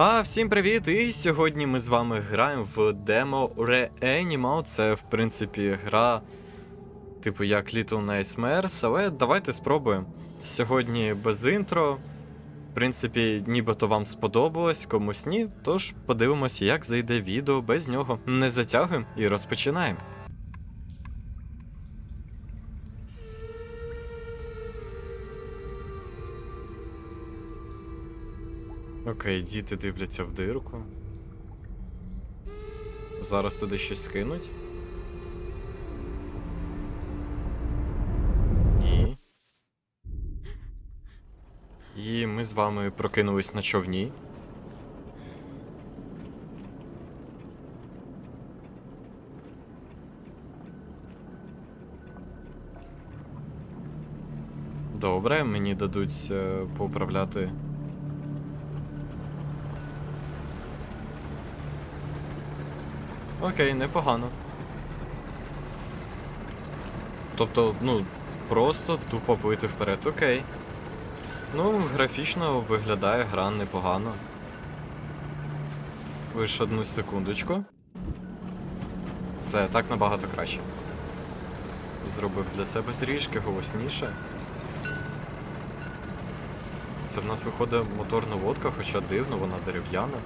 А, всім привіт! І сьогодні ми з вами граємо в демо Reanimal. Це, в принципі, гра, типу як Little Nightmares, але давайте спробуємо. Сьогодні без інтро. В принципі, нібито вам сподобалось, комусь ні. Тож подивимося, як зайде відео без нього. Не затягуємо і розпочинаємо. Окей, діти дивляться в дирку. Зараз туди щось скинуть. Ні. І ми з вами прокинулись на човні. Добре, мені дадуть е, поуправляти Окей, непогано. Тобто, ну, просто тупо плити вперед, окей. Ну, графічно виглядає гра непогано. Лише одну секундочку. Все, так набагато краще. Зробив для себе трішки голосніше. Це в нас виходить моторна лодка, хоча дивно, вона дерев'яна.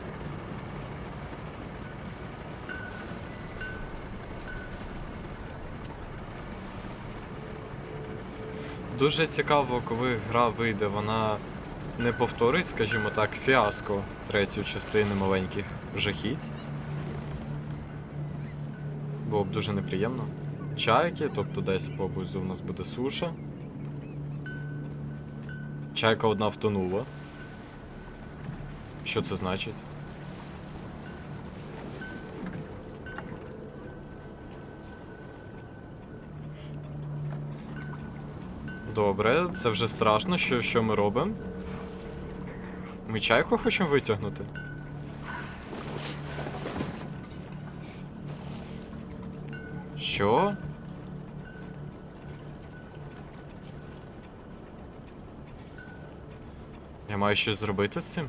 Дуже цікаво, коли гра вийде, вона не повторить, скажімо так, фіаско третю частини маленьких жахіть. Було б дуже неприємно. Чайки, тобто десь поблизу у нас буде суша. Чайка одна втонула. Що це значить? Добре, це вже страшно. Що, що ми робимо? Ми чайку хочемо витягнути? Що? Я маю щось зробити з цим?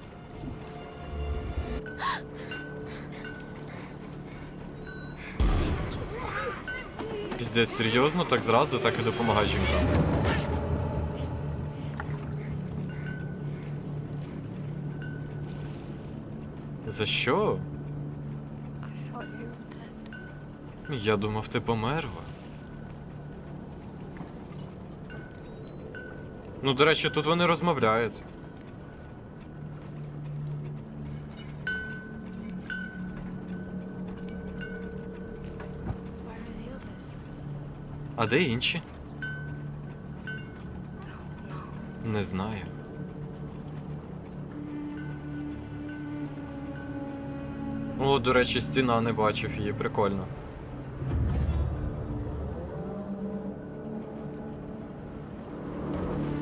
Піздець, серйозно, так зразу, так і допомагай жінкам. За що? Я думав, ти померла. Ну, до речі, тут вони розмовляють. А де інші? Не знаю. О, до речі, стіна не бачив її, прикольно.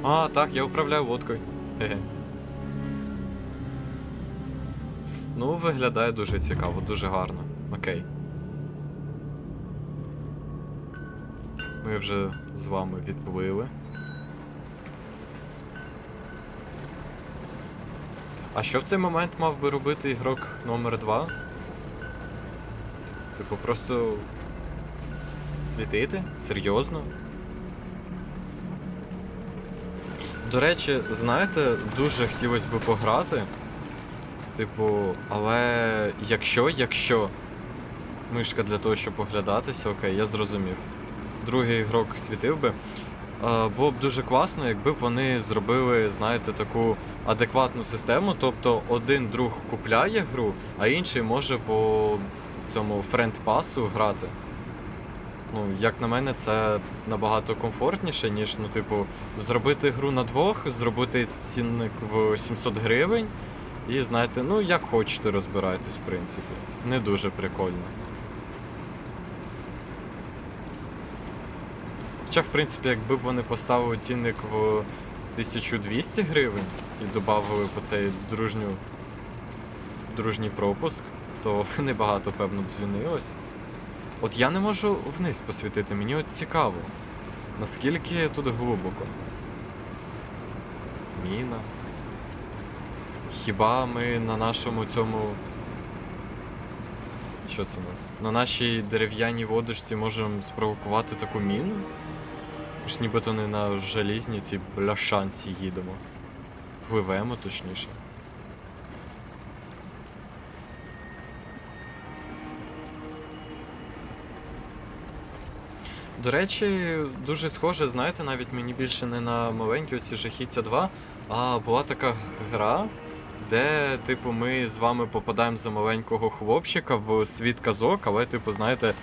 А, так, я управляю лодкою. Хе-хе. Ну, виглядає дуже цікаво, дуже гарно. Окей. Ми вже з вами відплили. А що в цей момент мав би робити ігрок номер 2? Типу, просто світити? Серйозно? До речі, знаєте, дуже хотілося б пограти. Типу, але якщо, якщо мишка для того, щоб поглядатися, окей, я зрозумів. Другий ігрок світив би. Е, Було б дуже класно, якби б вони зробили, знаєте, таку адекватну систему. Тобто один друг купляє гру, а інший може по цьому френд-пасу грати. Ну, як на мене, це набагато комфортніше, ніж, ну, типу, зробити гру на двох, зробити цінник в 700 гривень. І знаєте, ну як хочете розбирайтесь, в принципі. Не дуже прикольно. Хоча, в принципі, якби б вони поставили цінник в 1200 гривень і додали по цей дружню, дружній пропуск, то небагато, певно, б. От я не можу вниз посвітити, мені от цікаво, наскільки тут глибоко. Міна. Хіба ми на нашому цьому. Що це у нас? На нашій дерев'яній водочці можемо спровокувати таку міну? Ж нібито не на желізній цій бляшанці їдемо. Пливемо точніше. До речі, дуже схоже, знаєте, навіть мені більше не на маленькі оці жахіття 2, а була така гра, де, типу, ми з вами попадаємо за маленького хлопчика в світ казок, але, типу, знаєте,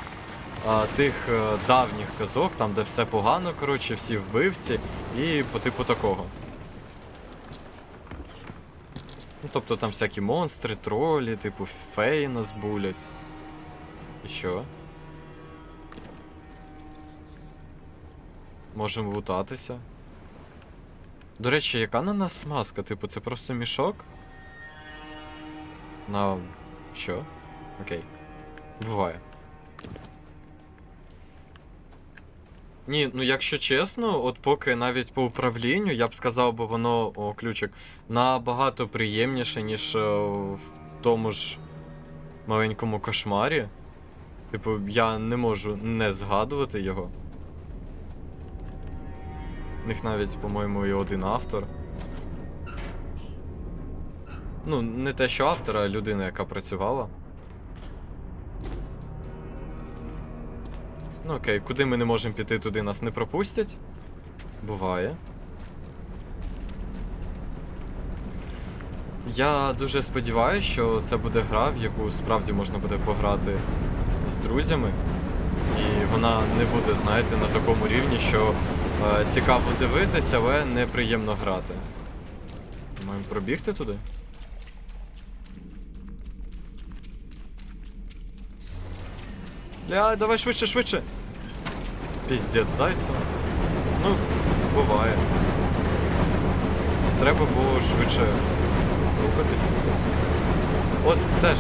а, тих е, давніх казок, там, де все погано, коротше, всі вбивці, і по типу такого. Ну, тобто там всякі монстри, тролі, типу, феї нас булять. І що? Можемо лутатися. До речі, яка на нас маска? Типу, це просто мішок? На. що? Окей. Буває. Ні, ну якщо чесно, от поки навіть по управлінню, я б сказав, бо воно, о, ключик, набагато приємніше, ніж е, в тому ж маленькому кошмарі. Типу, я не можу не згадувати його. В них навіть, по-моєму, і один автор. Ну, не те, що автор, а людина, яка працювала. Ну окей, куди ми не можемо піти, туди нас не пропустять. Буває. Я дуже сподіваюся, що це буде гра, в яку справді можна буде пограти з друзями. І вона не буде, знаєте, на такому рівні, що е, цікаво дивитися, але неприємно грати. Маємо пробігти туди? Ля, давай швидше, швидше. Піздець зайцем. Ну, буває. Треба було швидше рухатись. От теж.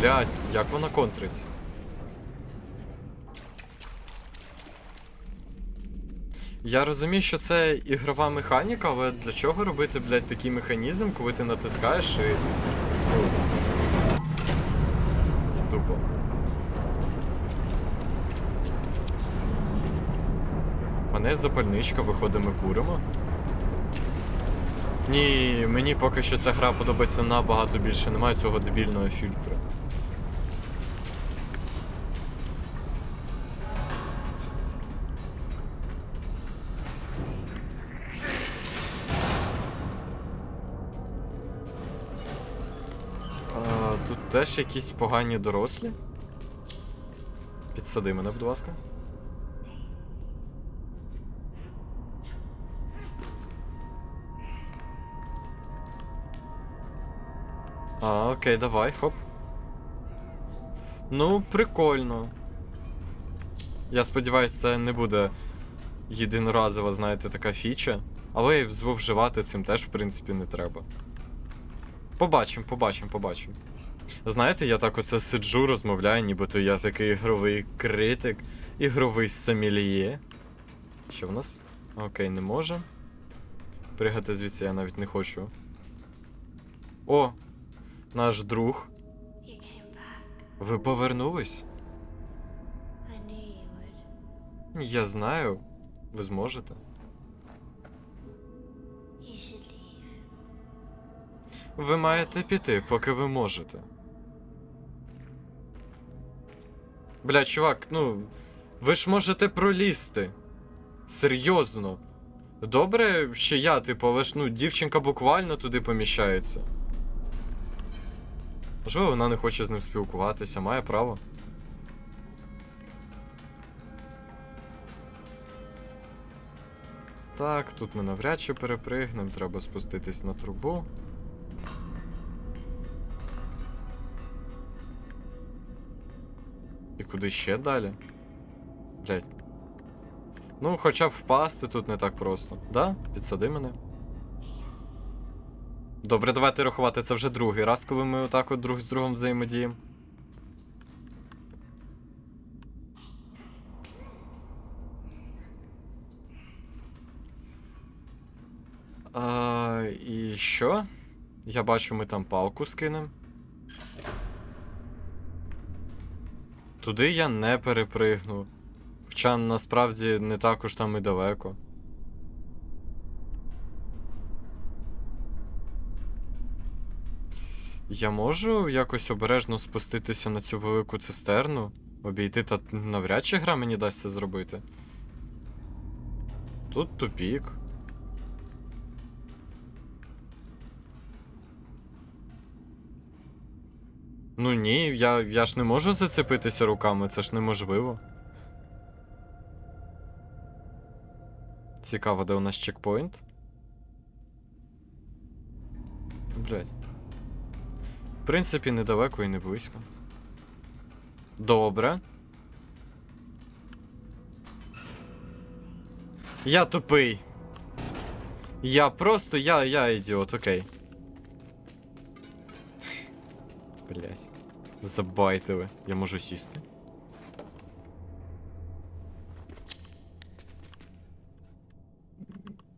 Блять, як вона контрить. Я розумію, що це ігрова механіка, але для чого робити, блядь, такий механізм, коли ти натискаєш і. Ну. Це тупо. Мене запальничка, виходить, ми куримо. Ні, мені поки що ця гра подобається набагато більше, немає цього дебільного фільтру. Тут теж якісь погані дорослі. Підсади мене, будь ласка. Окей, давай, хоп. Ну, прикольно. Я сподіваюся, це не буде єдиноразова, знаєте, така фіча. Але й зловживати цим теж, в принципі, не треба. Побачимо, побачимо, побачимо. Знаєте, я так оце сиджу, розмовляю, нібито я такий ігровий критик, ігровий сомельє. Що в нас? Окей, не може. Пригати звідси я навіть не хочу. О! Наш друг. Ви повернулись? Я знаю. Ви зможете. Ви маєте піти, поки ви можете. Бля, чувак, ну. Ви ж можете пролізти. Серйозно. Добре, що я, типу, але ж ну, дівчинка буквально туди поміщається. Можливо, вона не хоче з ним спілкуватися, має право. Так, тут ми навряд чи перепригнемо, треба спуститись на трубу. І куди ще далі? Блять. Ну, хоча б впасти тут не так просто. Да? Підсади мене. Добре, давайте рахувати. Це вже другий раз, коли ми отак от друг з другом взаємодіємо. А, і що? Я бачу, ми там палку скинем. Туди я не перепригну. Хоча насправді не так уж там і далеко. Я можу якось обережно спуститися на цю велику цистерну, обійти та навряд чи гра мені дасть це зробити. Тут тупік. Ну ні, я, я ж не можу зацепитися руками, це ж неможливо. Цікаво, де у нас чекпоінт? Блять. Принципі, недалеко і не близько. Добре. Я тупий. Я просто, я, я ідіот, окей. Блять. Забайтили. Я можу сісти.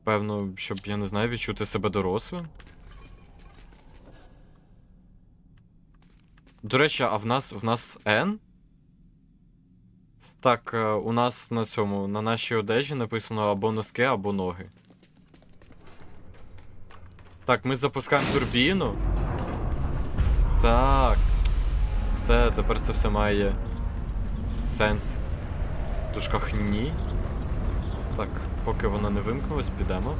Певно, щоб, я не знаю, відчути себе дорослим. До речі, а в нас в нас N? Так, е, у нас на цьому, на нашій одежі написано або носки, або ноги. Так, ми запускаємо турбіну. Так. Все, тепер це все має сенс. В дужках ні. Так, поки вона не вимкнулась, підемо.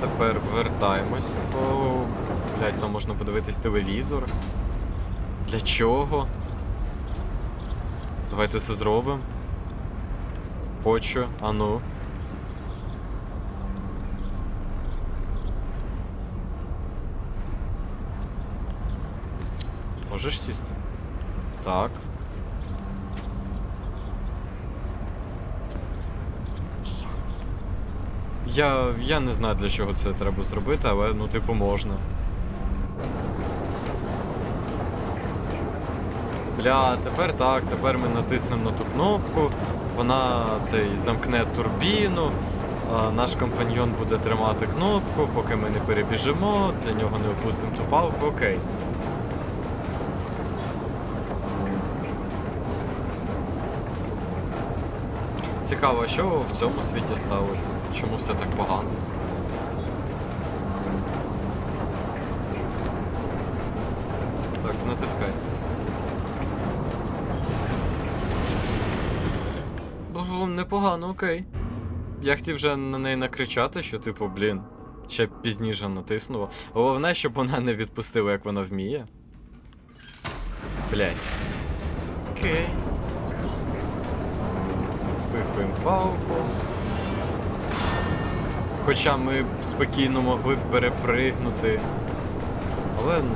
Тепер вертаємось. О, блядь, там можна подивитись телевізор. Для чого? Давайте це зробимо. Хочу, а ну. Можеш сісти? Так. Я, я не знаю, для чого це треба зробити, але ну, типу, можна. Бля, тепер так, тепер ми натиснемо на ту кнопку, вона цей замкне турбіну, наш компаньйон буде тримати кнопку, поки ми не перебіжимо, для нього не опустимо ту палку, окей. Цікаво, що в цьому світі сталося? Чому все так погано? Так, натискай. Непогано, окей. Я хотів вже на неї накричати, що, типу, блін, ще пізніше натиснула. Головне, щоб вона не відпустила, як вона вміє. Блядь. Окей. Спихуємо палку. Хоча ми б спокійно могли б перепригнути. Але ну,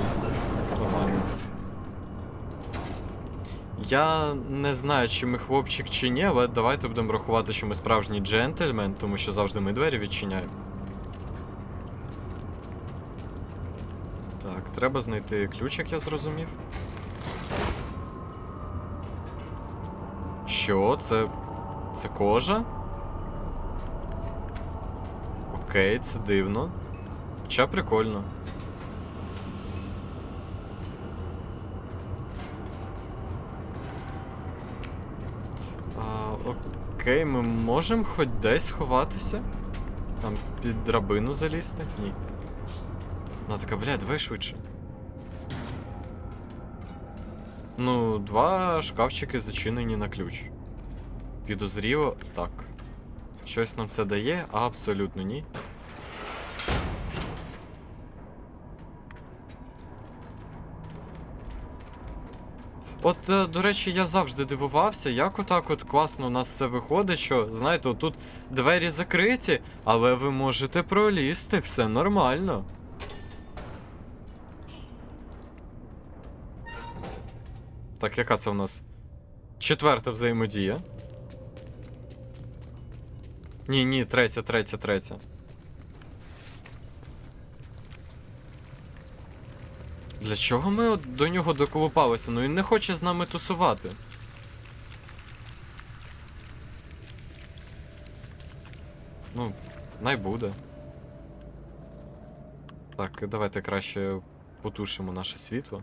нормально. Я не знаю, чи ми хлопчик чи ні, але давайте будемо рахувати, що ми справжній джентльмен, тому що завжди ми двері відчиняємо. Так, треба знайти ключ, як я зрозумів. Що? Це. Це кожа? Окей, це дивно. Хоча прикольно. А, окей, ми можемо хоч десь сховатися? Там під драбину залізти? Ні. Вона така, бля, давай швидше. Ну, два шкафчики зачинені на ключ. Підозріло, так. Щось нам це дає? Абсолютно ні. От, е, до речі, я завжди дивувався, як отак от класно у нас все виходить, що, знаєте, отут двері закриті, але ви можете пролізти, все нормально. Так, яка це в нас? Четверта взаємодія. Ні, ні, третя, третя, третя. Для чого ми до нього доколупалися? Ну він не хоче з нами тусувати. Ну, най буде. Так, давайте краще потушимо наше світло.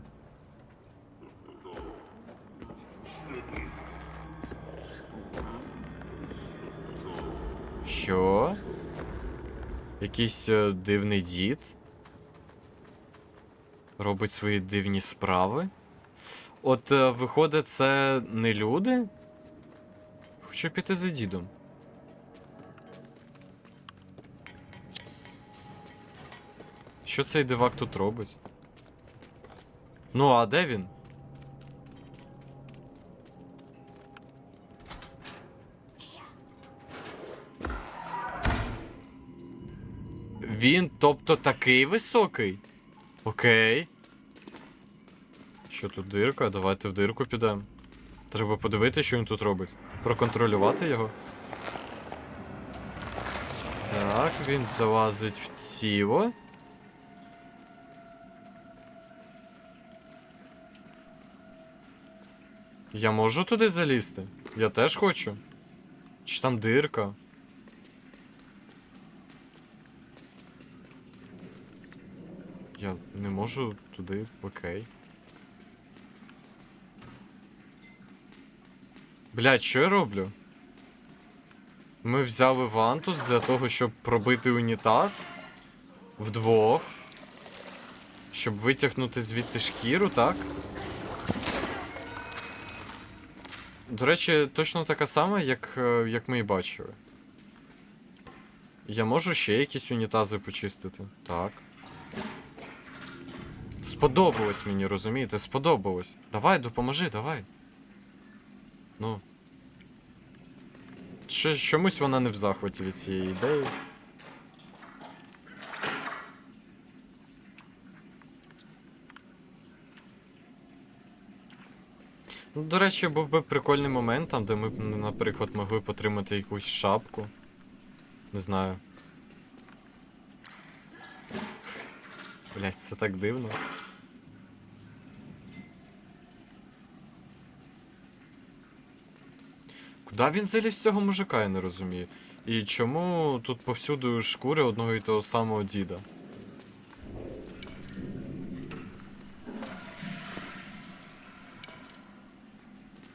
Що? Якийсь е, дивний дід? Робить свої дивні справи? От, е, виходить, це не люди? Хочу піти за дідом. Що цей дивак тут робить? Ну, а де він? Він, тобто, такий високий? Окей. Що тут дирка? Давайте в дирку підемо. Треба подивитися, що він тут робить. Проконтролювати його. Так, він залазить в тіло. Я можу туди залізти? Я теж хочу. Чи там дирка? Я не можу туди, окей. Блять, що я роблю? Ми взяли вантус для того, щоб пробити унітаз вдвох. Щоб витягнути звідти шкіру, так? До речі, точно така сама, як, е, як ми і бачили. Я можу ще якісь унітази почистити. Так. Сподобалось мені, розумієте? Сподобалось. Давай, допоможи, давай. Ну. Що, чомусь вона не в захваті від цієї ідеї. Ну, до речі, був би прикольний момент, там, де ми б, наприклад, могли б отримати якусь шапку. Не знаю. Блять, це так дивно. Куди він заліз цього мужика, я не розумію. І чому тут повсюду шкури одного і того самого діда?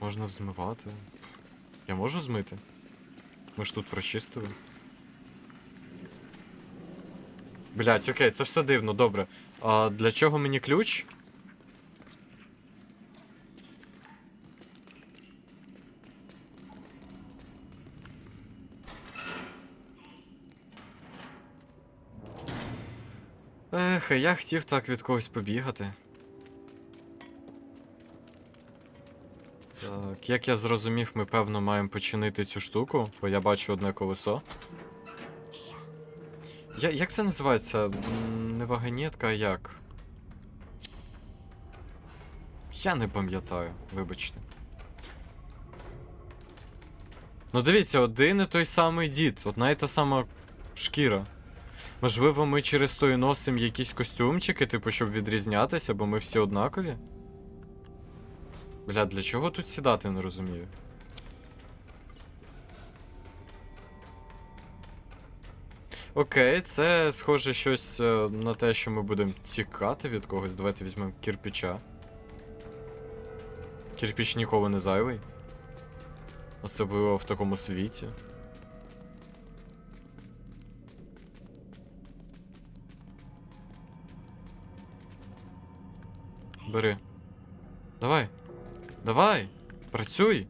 Можна взмивати. Я можу змити? Ми ж тут прочистили. Блять, окей, це все дивно, добре. А для чого мені ключ? Ех, я хотів так від когось побігати. Так, як я зрозумів, ми певно маємо починити цю штуку, бо я бачу одне колесо. Я, як це називається? Не вагонетка, а як? Я не пам'ятаю, вибачте. Ну дивіться, один і той самий дід, одна і та сама шкіра. Можливо, ми через то і носимо якісь костюмчики, типу, щоб відрізнятися, бо ми всі однакові? Бля, для чого тут сідати, не розумію. Окей, це схоже щось е, на те, що ми будемо тікати від когось. Давайте візьмемо кирпича. Кирпіч ніколи не зайвий. Особливо в такому світі. Бери. Давай. Давай. Працюй.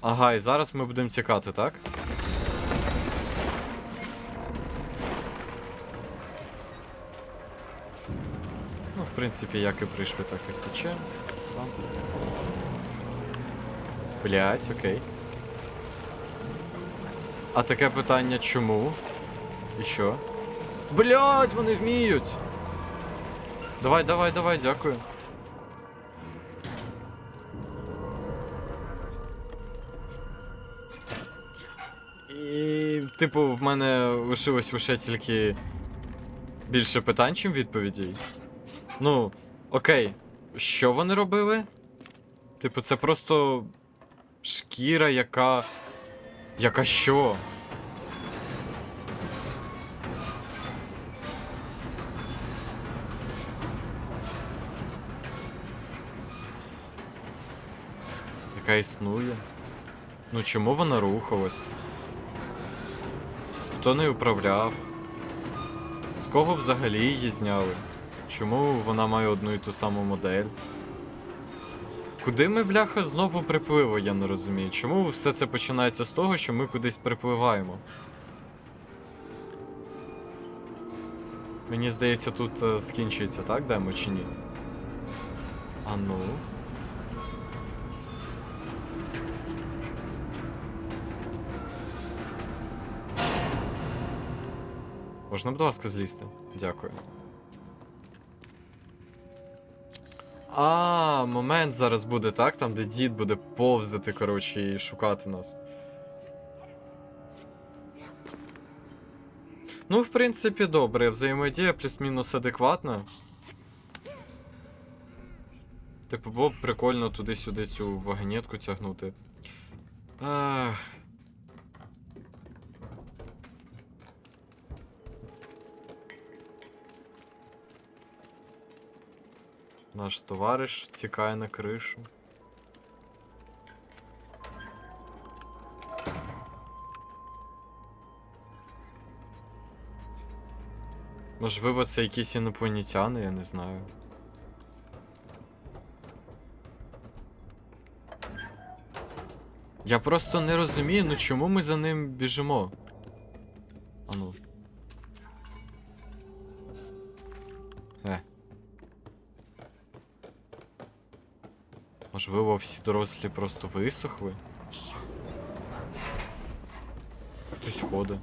Ага, і зараз ми будемо тікати, так? Ну, в принципі, як і прийшли, так і втечемо. Там. Блять, окей. А таке питання чому? І що? Блять, вони вміють! Давай, давай, давай, дякую. І, типу, в мене лишилось лише тільки більше питань, чим відповідей. Ну, окей, що вони робили? Типу, це просто Шкіра, яка. Яка що? Яка існує? Ну чому вона рухалась? Хто нею управляв? З кого взагалі її зняли? Чому вона має одну і ту саму модель? Куди ми, бляха, знову припливо, я не розумію. Чому все це починається з того, що ми кудись припливаємо? Мені здається, тут е, скінчується, так, демо чи ні? А ну. Можна, будь ласка, злізти? Дякую. А, момент зараз буде, так? Там, де дід буде повзати, коротше, і шукати нас. Ну, в принципі, добре, взаємодія плюс-мінус адекватна. Типу, було б прикольно туди-сюди цю вагонетку тягнути. Ах. Наш товариш тікає на кришу. Можливо, це якісь інопланетяни, я не знаю. Я просто не розумію, ну чому ми за ним біжимо? Можливо, всі дорослі просто висохли. Хтось ходить.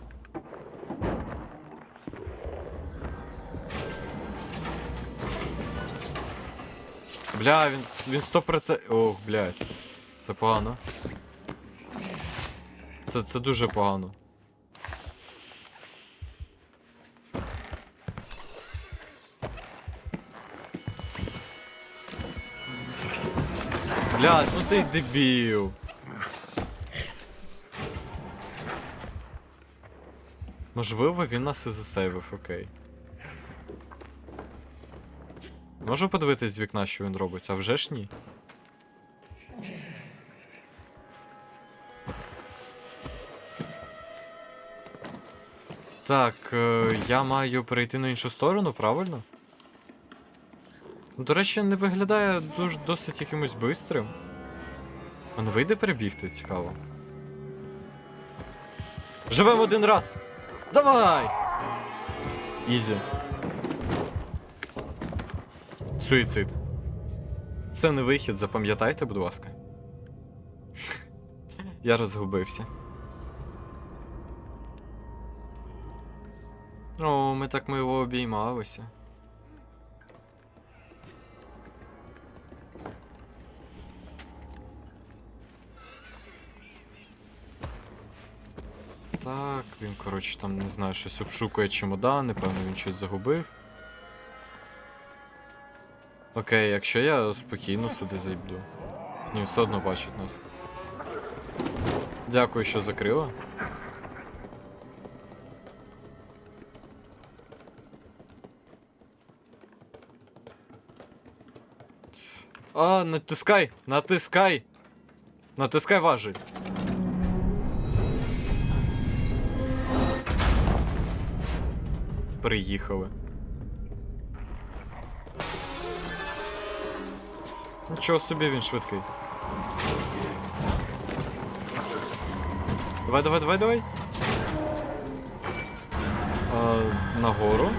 Бля, він, він 100%... Ох, блядь. Це погано. Це, це дуже погано. Блядь, ну ти дебіл. Можливо, він нас і засейвив, окей. Можу подивитись з вікна, що він робить, а вже ж ні. Так, е, я маю перейти на іншу сторону, правильно? Ну, До речі, не виглядає дуже досить якимось бистрим. А не вийде перебігти, цікаво. Живемо один раз! Давай! Ізі. Суїцид. Це не вихід, запам'ятайте, будь ласка. Я розгубився. О, ми так мило обіймалися. Так, він, коротше, там, не знаю, щось обшукує чемодан, напевно, він щось загубив. Окей, якщо я спокійно сюди зайду. Ні, все одно бачить нас. Дякую, що закрила. А, натискай! Натискай! Натискай важить. Приїхали. Нічого собі він швидкий. Давай, давай, давай, давай. А, нагору.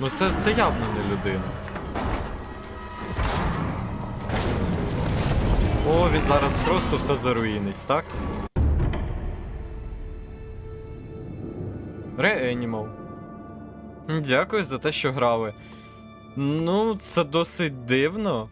Ну це, це явно не людина. О, він зараз просто все заруїнить, так? Реанімал. Дякую за те, що грали. Ну, це досить дивно.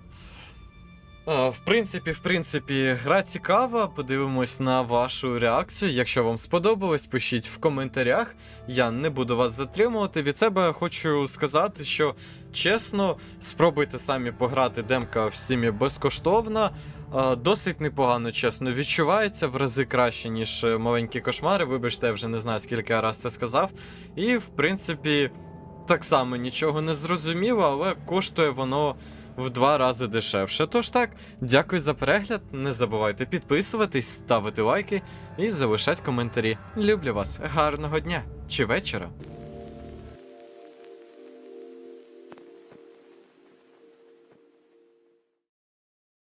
В принципі, в принципі, гра цікава. Подивимось на вашу реакцію. Якщо вам сподобалось, пишіть в коментарях. Я не буду вас затримувати. Від себе хочу сказати, що чесно, спробуйте самі пограти. Демка в стімі безкоштовна. А, Досить непогано, чесно, відчувається в рази краще, ніж е, маленькі кошмари. Вибачте, я вже не знаю, скільки я раз це сказав. І, в принципі, так само нічого не зрозуміло, але коштує воно в два рази дешевше. Тож так, дякую за перегляд. Не забувайте підписуватись, ставити лайки і залишати коментарі. Люблю вас, гарного дня чи вечора.